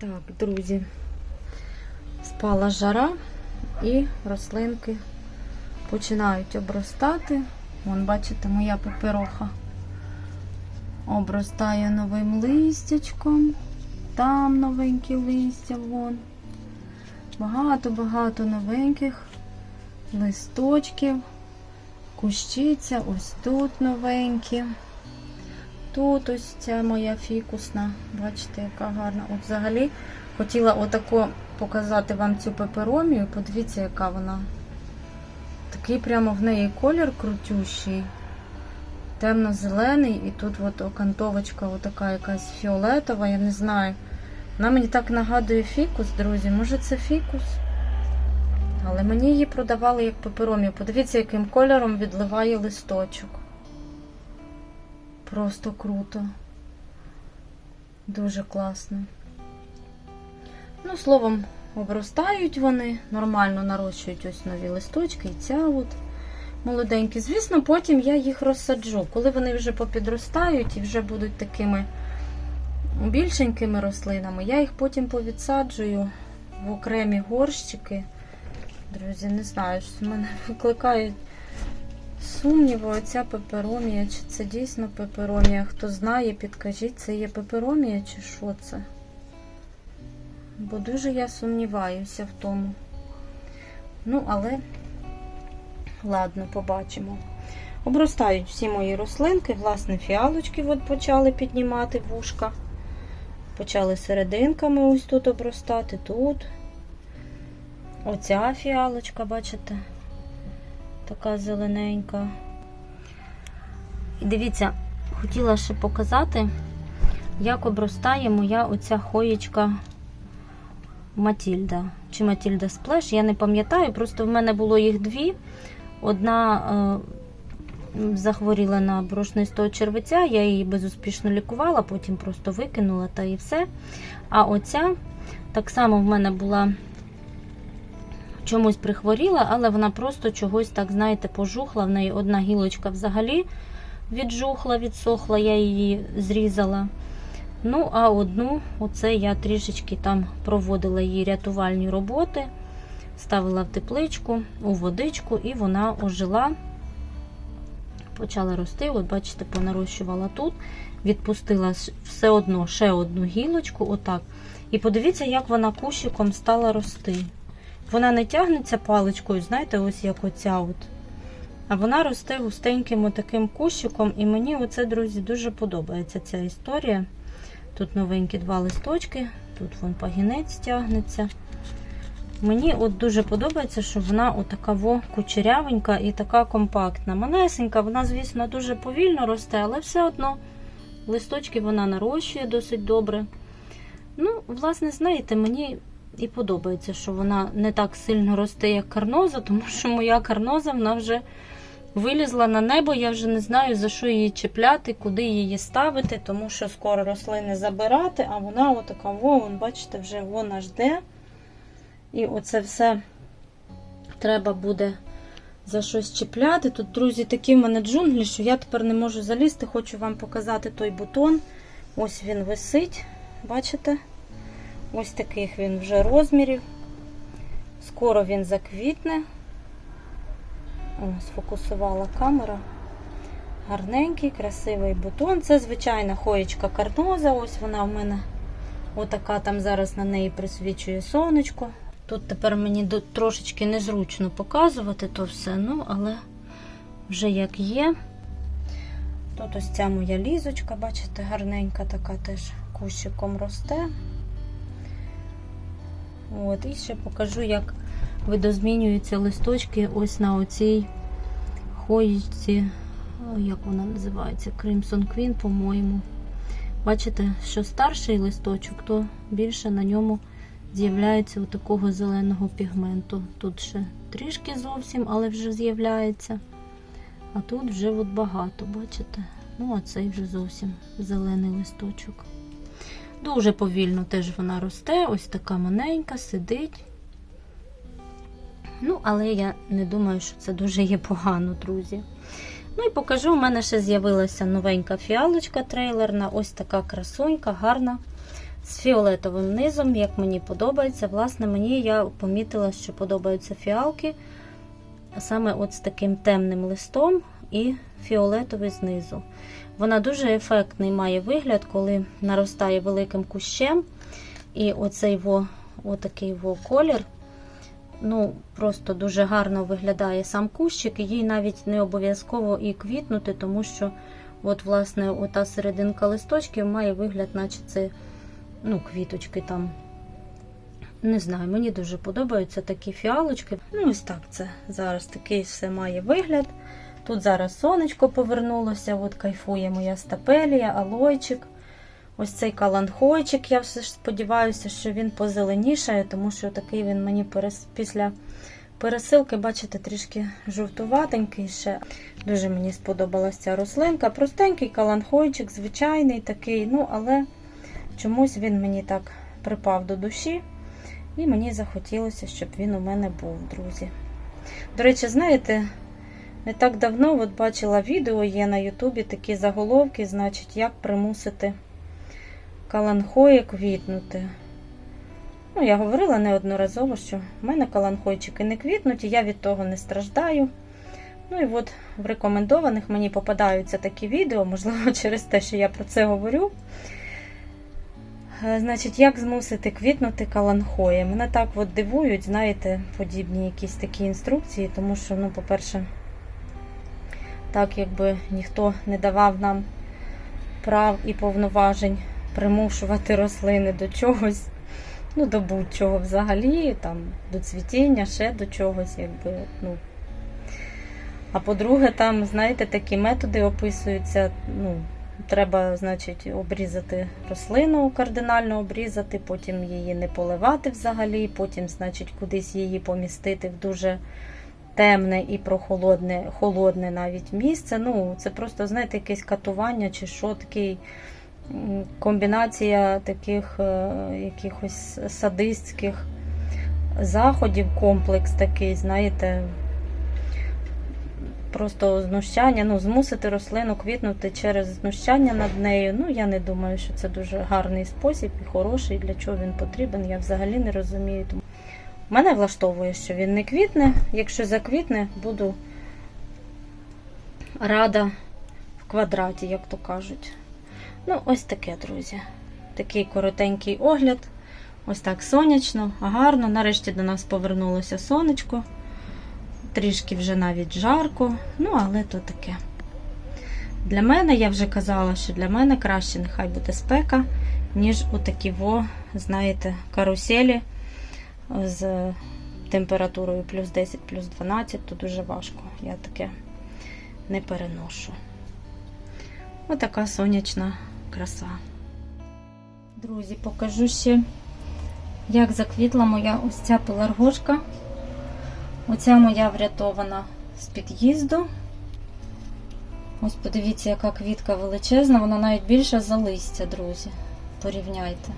Так, друзі, спала жара і рослинки починають обростати. Вон, бачите, моя папироха обростає новим листячком. Там новенькі листя, вон. Багато-багато новеньких листочків. Кущиця, ось тут новенькі. Тут ось ця моя фікусна. Бачите, яка гарна. От взагалі хотіла отако показати вам цю пеперомію. Подивіться, яка вона. Такий прямо в неї колір крутющий. Темно-зелений, і тут от окантовочка отака якась фіолетова, я не знаю. Вона мені так нагадує фікус, друзі. Може це фікус? Але мені її продавали як пеперомію. Подивіться, яким кольором відливає листочок. Просто круто. Дуже класно. Ну, словом, обростають вони, нормально нарощують ось нові листочки і ця от молоденькі. Звісно, потім я їх розсаджу. Коли вони вже попідростають і вже будуть такими більшенькими рослинами, я їх потім повідсаджую в окремі горщики. Друзі, не знаю, що мене викликають сумніви, оця пеперомія, чи це дійсно пеперомія. Хто знає, підкажіть, це є пеперомія чи що це? Бо дуже я сумніваюся в тому. Ну, але, ладно, побачимо. Обростають всі мої рослинки, власне, фіалочки от почали піднімати вушка. Почали серединками ось тут обростати, тут. Оця фіалочка, бачите? Така зелененька. І дивіться, хотіла ще показати, як обростає моя оця хоєчка Матільда. Чи Матільда Сплеш, я не пам'ятаю, просто в мене було їх дві. Одна е, захворіла на брошнистого червиця, я її безуспішно лікувала, потім просто викинула та і все. А оця так само в мене була чомусь прихворіла, але вона просто чогось, так, знаєте, пожухла. В неї одна гілочка взагалі віджухла, відсохла, я її зрізала. Ну, а одну, оце я трішечки там проводила її рятувальні роботи, ставила в тепличку, у водичку, і вона ожила, почала рости. От, бачите, понарощувала тут, відпустила все одно ще одну гілочку, отак. І подивіться, як вона кущиком стала рости. Вона не тягнеться паличкою, знаєте, ось як оця. от. А вона росте густеньким таким кущиком. І мені оце, друзі, дуже подобається ця історія. Тут новенькі два листочки, тут вон пагінець тягнеться. Мені от дуже подобається, що вона отака во кучерявенька і така компактна. Манесенька, вона, звісно, дуже повільно росте, але все одно листочки вона нарощує досить добре. Ну, власне, знаєте, мені і подобається, що вона не так сильно росте, як карноза, тому що моя карноза вона вже вилізла на небо. Я вже не знаю, за що її чіпляти, куди її ставити, тому що скоро рослини забирати, а вона отака, вон, бачите, вже вона жде. І оце все треба буде за щось чіпляти. Тут, друзі, такі в мене джунглі, що я тепер не можу залізти. Хочу вам показати той бутон. Ось він висить, бачите? Ось таких він вже розмірів. Скоро він заквітне. Сфокусувала камера. Гарненький, красивий бутон. Це звичайна хоєчка карноза. Ось вона в мене отака там зараз на неї присвічує сонечко. Тут тепер мені трошечки незручно показувати то все, ну, але вже як є. Тут ось ця моя лізочка, бачите, гарненька така теж кущиком росте. От, І ще покажу, як видозмінюються листочки ось на оцій хоїчці, як вона називається, Crimson Queen, по-моєму. Бачите, що старший листочок, то більше на ньому з'являється такого зеленого пігменту. Тут ще трішки зовсім, але вже з'являється. А тут вже от багато, бачите? Ну, а цей вже зовсім зелений листочок. Дуже повільно теж вона росте, ось така маленька, сидить. Ну, але я не думаю, що це дуже є погано, друзі. Ну і покажу, у мене ще з'явилася новенька фіалочка трейлерна, ось така красунька, гарна, з фіолетовим низом, як мені подобається. Власне, мені я помітила, що подобаються фіалки саме от з таким темним листом і фіолетовий знизу. Вона дуже ефектний має вигляд, коли наростає великим кущем. І оцей во, отакий во колір. Ну, просто дуже гарно виглядає сам кущик, і їй навіть не обов'язково і квітнути, тому що, от, власне, ота серединка листочків має вигляд, наче це ну, квіточки там. Не знаю, мені дуже подобаються такі фіалочки. Ну, ось так це зараз такий все має вигляд. Тут зараз сонечко повернулося, от кайфує моя стапелія, алойчик. Ось цей каланхойчик, я все ж сподіваюся, що він позеленішає, тому що такий він мені перес... після пересилки, бачите, трішки жовтуватенький ще. Дуже мені сподобалася рослинка. Простенький каланхойчик, звичайний такий, ну, але чомусь він мені так припав до душі. І мені захотілося, щоб він у мене був, друзі. До речі, знаєте, не так давно от бачила відео, є на Ютубі такі заголовки, значить, як примусити каланхої квітнути. Ну, я говорила неодноразово, що в мене каланхойчики не квітнуть, і я від того не страждаю. Ну і от в рекомендованих мені попадаються такі відео, можливо, через те, що я про це говорю. Е, Значить, як змусити квітнути каланхої? Мене так от дивують, знаєте, подібні якісь такі інструкції, тому що, ну, по-перше, так якби ніхто не давав нам прав і повноважень примушувати рослини до чогось, ну, до будь-чого взагалі, там, до цвітіння, ще до чогось, якби, ну. А по-друге, там, знаєте, такі методи описуються, ну, Треба, значить, обрізати рослину, кардинально обрізати, потім її не поливати взагалі, потім, значить, кудись її помістити в дуже темне і прохолодне, холодне навіть місце. Ну, це просто, знаєте, якесь катування чи що, такий комбінація таких е, якихось садистських заходів, комплекс такий, знаєте просто знущання, ну, змусити рослину квітнути через знущання над нею. Ну, я не думаю, що це дуже гарний спосіб і хороший, для чого він потрібен, я взагалі не розумію. Мене влаштовує, що він не квітне. Якщо заквітне, буду рада в квадраті, як то кажуть. Ну, ось таке, друзі. Такий коротенький огляд. Ось так сонячно, гарно. Нарешті до нас повернулося сонечко. Трішки вже навіть жарко, ну, але то таке. Для мене, я вже казала, що для мене краще нехай буде спека, ніж у такі, во, знаєте, каруселі з температурою плюс 10, плюс 12, то дуже важко. Я таке не переношу. Отака сонячна краса. Друзі, покажу ще, як заквітла моя ось ця пеларгошка. Оця моя врятована з під'їзду. Ось подивіться, яка квітка величезна, вона навіть більша за листя, друзі. Порівняйте.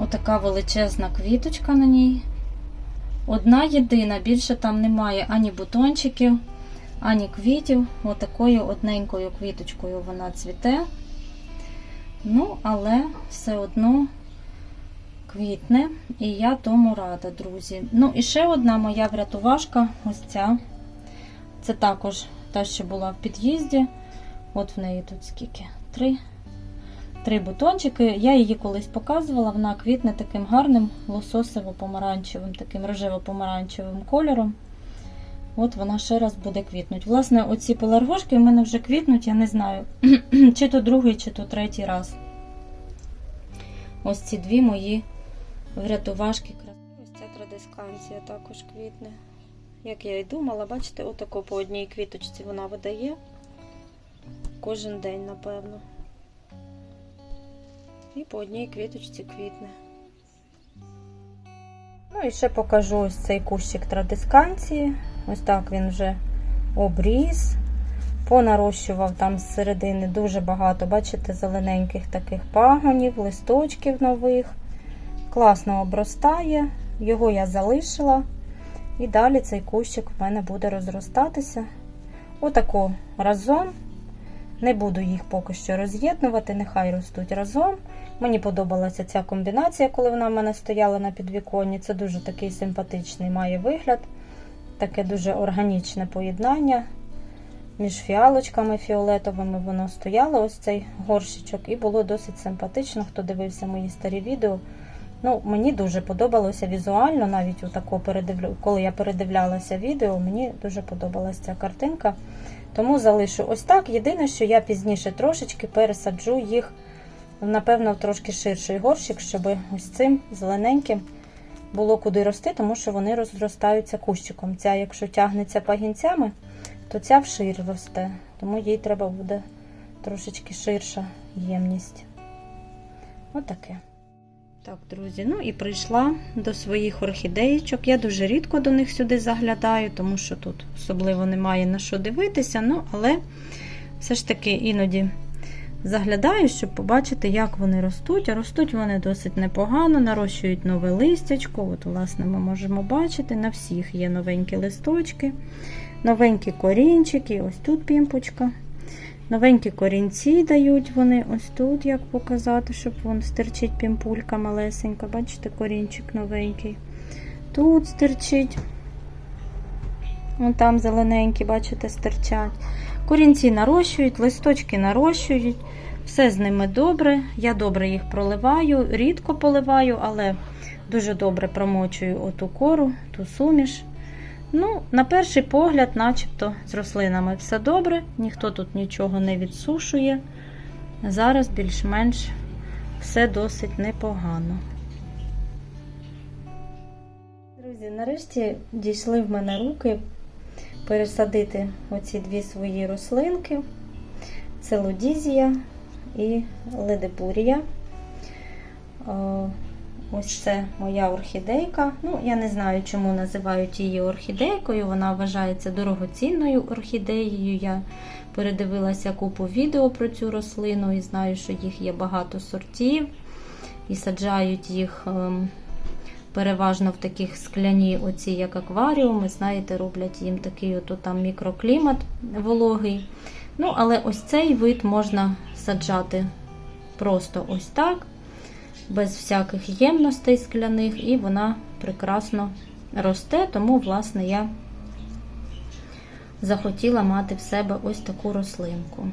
Отака величезна квіточка на ній. Одна єдина, більше там немає ані бутончиків, ані квітів. Отакою одненькою квіточкою вона цвіте. Ну, але все одно квітне, і я тому рада, друзі. Ну, і ще одна моя врятувашка ось ця. Це також та, що була в під'їзді. От в неї тут скільки? Три. Три бутончики. Я її колись показувала, вона квітне таким гарним лососово-помаранчевим, таким рожево-помаранчевим кольором. От вона ще раз буде квітнути. Власне, оці пеларгошки в мене вже квітнуть, я не знаю, чи то другий, чи то третій раз. Ось ці дві мої врятувашки. Ось ця традисканція також квітне. Як я і думала, бачите, отако по одній квіточці вона видає кожен день, напевно. І по одній квіточці квітне. Ну і ще покажу ось цей кущик традисканції. Ось так він вже обріз. Понарощував там з середини дуже багато, бачите, зелененьких таких пагонів, листочків нових. Класно обростає, його я залишила. І далі цей кущик в мене буде розростатися. Отако разом Не буду їх поки що роз'єднувати, нехай ростуть разом. Мені подобалася ця комбінація, коли вона в мене стояла на підвіконні. Це дуже такий симпатичний має вигляд, таке дуже органічне поєднання. Між фіалочками фіолетовими воно стояло, ось цей горщичок, і було досить симпатично. Хто дивився мої старі відео. Ну, Мені дуже подобалося візуально, навіть у тако передивлю, коли я передивлялася відео, мені дуже подобалася ця картинка. Тому залишу ось так. Єдине, що я пізніше трошечки пересаджу їх, напевно, в трошки ширший горщик, щоб ось цим зелененьким було куди рости, тому що вони розростаються кущиком. Ця, якщо тягнеться пагінцями, то ця вшир росте, тому їй треба буде трошечки ширша ємність. Отаке. Так, друзі, ну і прийшла до своїх орхідеєчок. Я дуже рідко до них сюди заглядаю, тому що тут особливо немає на що дивитися. Ну, але все ж таки іноді заглядаю, щоб побачити, як вони ростуть. А ростуть вони досить непогано, нарощують нове листячко. От, власне, ми можемо бачити, на всіх є новенькі листочки, новенькі корінчики. Ось тут пімпочка. Новенькі корінці дають вони ось тут, як показати, щоб вон стирчить пімпулька малесенька. Бачите, корінчик новенький. Тут стирчить. Вон там зелененькі, бачите, стирчать. Корінці нарощують, листочки нарощують. Все з ними добре. Я добре їх проливаю, рідко поливаю, але дуже добре промочую оту кору, ту суміш. Ну, на перший погляд, начебто, з рослинами все добре, ніхто тут нічого не відсушує. Зараз більш-менш все досить непогано. Друзі, нарешті дійшли в мене руки пересадити оці дві свої рослинки. Це лодізія і ледебурія. Ось це моя орхідейка. Ну, я не знаю, чому називають її орхідейкою. Вона вважається дорогоцінною орхідеєю. Я передивилася купу відео про цю рослину і знаю, що їх є багато сортів. І саджають їх ем, переважно в таких скляні, оці як акваріуми. Знаєте, роблять їм такий от там мікроклімат вологий. Ну, але ось цей вид можна саджати просто ось так без всяких ємностей скляних, і вона прекрасно росте, тому, власне, я захотіла мати в себе ось таку рослинку.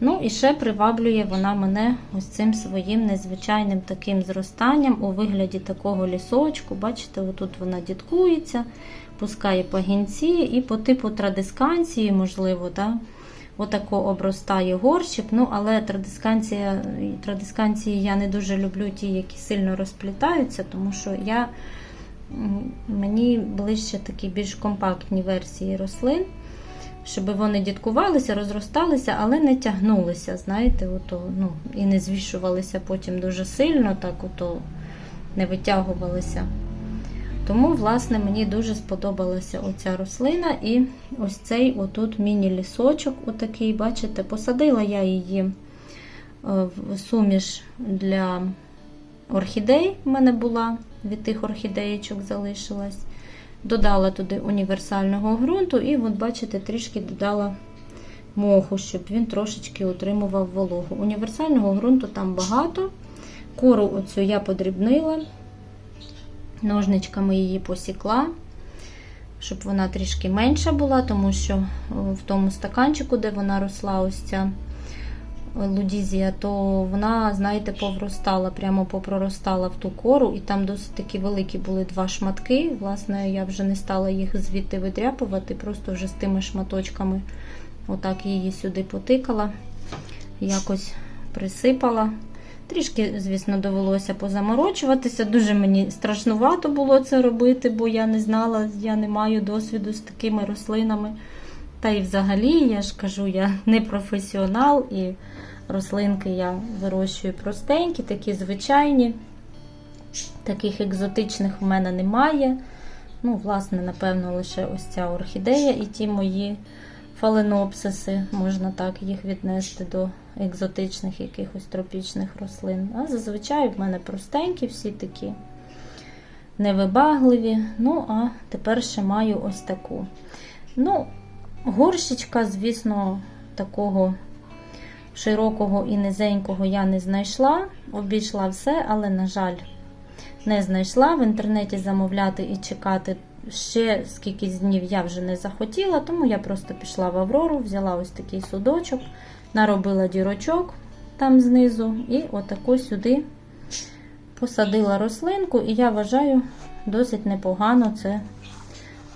Ну, і ще приваблює вона мене ось цим своїм незвичайним таким зростанням у вигляді такого лісочку. Бачите, отут вона діткується, пускає пагінці, і по типу традисканції, можливо, да, Отако обростає горщик. Ну, але традисканція, традисканції я не дуже люблю ті, які сильно розплітаються, тому що я, мені ближче такі більш компактні версії рослин, щоб вони діткувалися, розросталися, але не тягнулися. знаєте, ото, ну, І не звішувалися потім дуже сильно, так ото не витягувалися. Тому, власне, мені дуже сподобалася оця рослина. І ось цей отут міні-лісочок, отакий, бачите, посадила я її е, в суміш для орхідей, в мене була, від тих орхідеєчок залишилась. Додала туди універсального ґрунту, і, от, бачите, трішки додала моху, щоб він трошечки отримував вологу. Універсального ґрунту там багато. Кору оцю я подрібнила. Ножничками її посікла, щоб вона трішки менша була, тому що в тому стаканчику, де вона росла, ось ця лудізія, то вона, знаєте, повростала, прямо попроростала в ту кору, і там досить такі великі були два шматки. Власне, я вже не стала їх звідти видряпувати, просто вже з тими шматочками отак її сюди потикала, якось присипала. Трішки, звісно, довелося позаморочуватися. Дуже мені страшнувато було це робити, бо я не знала, я не маю досвіду з такими рослинами. Та і взагалі, я ж кажу, я не професіонал, і рослинки я вирощую простенькі, такі звичайні. Таких екзотичних в мене немає. Ну, власне, напевно, лише ось ця орхідея і ті мої фаленопсиси, можна так їх віднести до екзотичних якихось тропічних рослин. А зазвичай в мене простенькі, всі такі невибагливі. Ну, а тепер ще маю ось таку. Ну, горщичка, звісно, такого широкого і низенького я не знайшла. Обійшла все, але, на жаль, не знайшла. В інтернеті замовляти і чекати ще скільки днів я вже не захотіла, тому я просто пішла в Аврору, взяла ось такий судочок, наробила дірочок там знизу, і отаку сюди посадила рослинку, і я вважаю, досить непогано це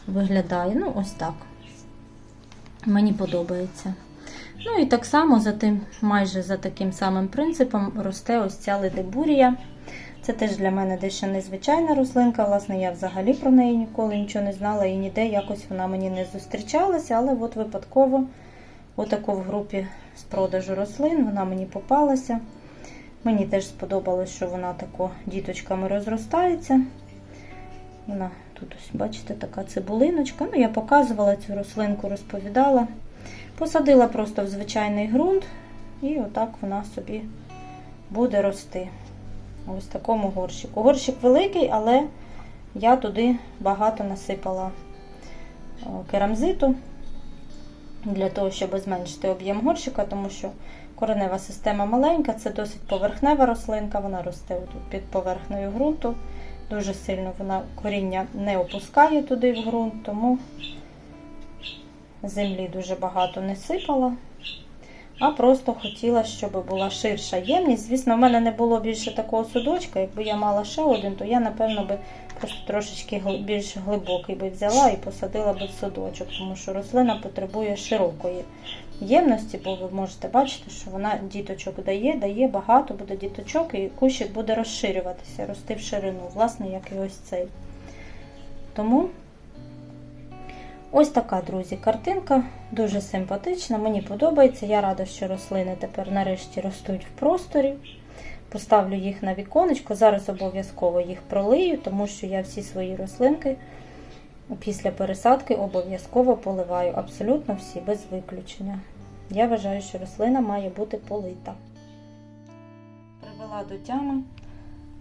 виглядає. Ну, ось так. Мені подобається. Ну і так само за тим, майже за таким самим принципом росте ось ця ледибурія. Це теж для мене дещо незвичайна рослинка. Власне, я взагалі про неї ніколи нічого не знала і ніде якось вона мені не зустрічалася, але от випадково, отако в групі з продажу рослин, вона мені попалася. Мені теж сподобалось, що вона тако діточками розростається. Вона тут ось, бачите, така цибулиночка. Ну, я показувала цю рослинку, розповідала. Посадила просто в звичайний ґрунт, і отак вона собі буде рости. Ось такому горщику. Горщик великий, але я туди багато насипала е, керамзиту для того, щоб зменшити об'єм горщика, тому що коренева система маленька, це досить поверхнева рослинка, вона росте під поверхнею ґрунту. Дуже сильно вона коріння не опускає туди в ґрунт, тому землі дуже багато не сипала, а просто хотіла, щоб була ширша ємність. Звісно, в мене не було більше такого судочка. Якби я мала ще один, то я, напевно, би просто трошечки більш глибокий би взяла і посадила би в садочок, тому що рослина потребує широкої ємності, бо ви можете бачити, що вона діточок дає, дає багато буде діточок, і кущик буде розширюватися, рости в ширину, власне, як і ось цей. Тому ось така, друзі, картинка, дуже симпатична, мені подобається. Я рада, що рослини тепер нарешті ростуть в просторі. Поставлю їх на віконечко. Зараз обов'язково їх пролию, тому що я всі свої рослинки після пересадки обов'язково поливаю. Абсолютно всі, без виключення. Я вважаю, що рослина має бути полита. Привела до тями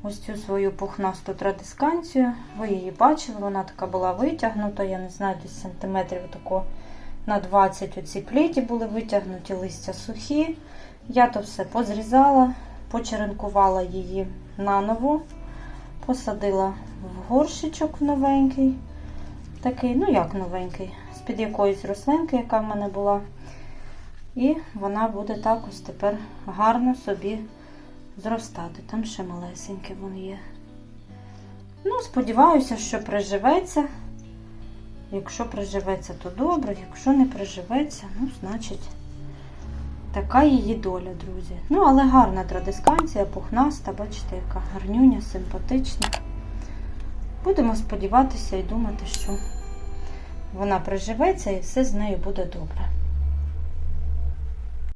ось цю свою пухнасту традисканцію. Ви її бачили, вона така була витягнута, я не знаю, десь сантиметрів тако на 20 оці пліті були витягнуті, листя сухі. Я то все позрізала, почеренкувала її наново, посадила в горщичок новенький. Такий, ну як новенький, з-під якоїсь рослинки, яка в мене була. І вона буде так ось тепер гарно собі зростати. Там ще малесеньке воно є. Ну, сподіваюся, що приживеться. Якщо приживеться, то добре, якщо не приживеться, ну, значить, така її доля, друзі. Ну, але гарна традисканція, пухнаста, бачите, яка гарнюня, симпатична. Будемо сподіватися і думати, що вона приживеться і все з нею буде добре.